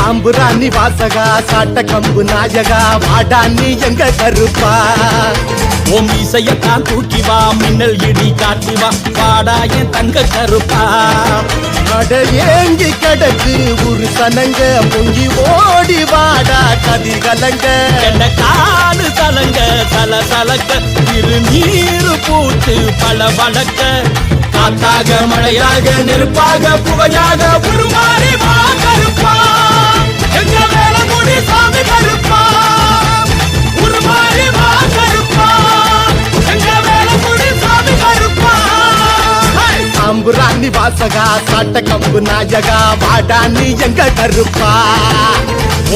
சாம்புராணி வாசகா சாட்ட கம்பு நாயகா வாடா நீ எங்க கருப்பா? ஓம் இசையத்தான் தூக்கி வா மின்னல் இடி காட்டி வா பாடா என் தங்க கருப்பா. அட ஏங்கி கிடக்கு ஒரு சனங்க பொங்கி ஓடி வாடா கதிர் கலங்க. என்ன காலு சலங்க சல சலக்க திருநீரு பூத்து பல வழக்க காத்தாக மழையாக நெருப்பாக புகையாக உருமாறி கம்பு ராணி வாசகா சாட்ட கம்பு நாயகா வாடா நீ எங்க கருப்பா?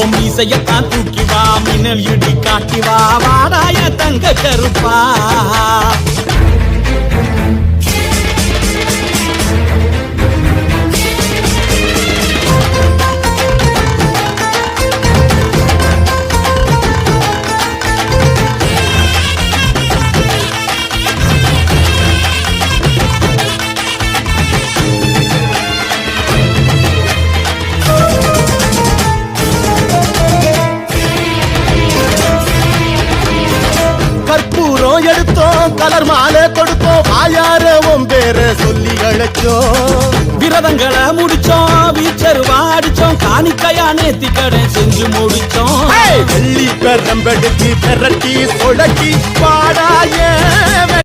உன் இசையத்தான் தூக்கி வா மின்னல் இடி காட்டி வா வாடாய தங்க கருப்பா? கற்பூரம் எடுத்தோம் கலர் மாலை கொடுத்தோம் வாயார உன் பேர சொல்லி அழைச்சோம். விரதங்களை முடிச்சோம் வீச்சர் வாடிச்சோம் காணிக்கையா நேத்தி கடை செஞ்சு முடிச்சோம். வெள்ளி பெரம்பெடுத்து பெரட்டி சொடக்கி பாடாய.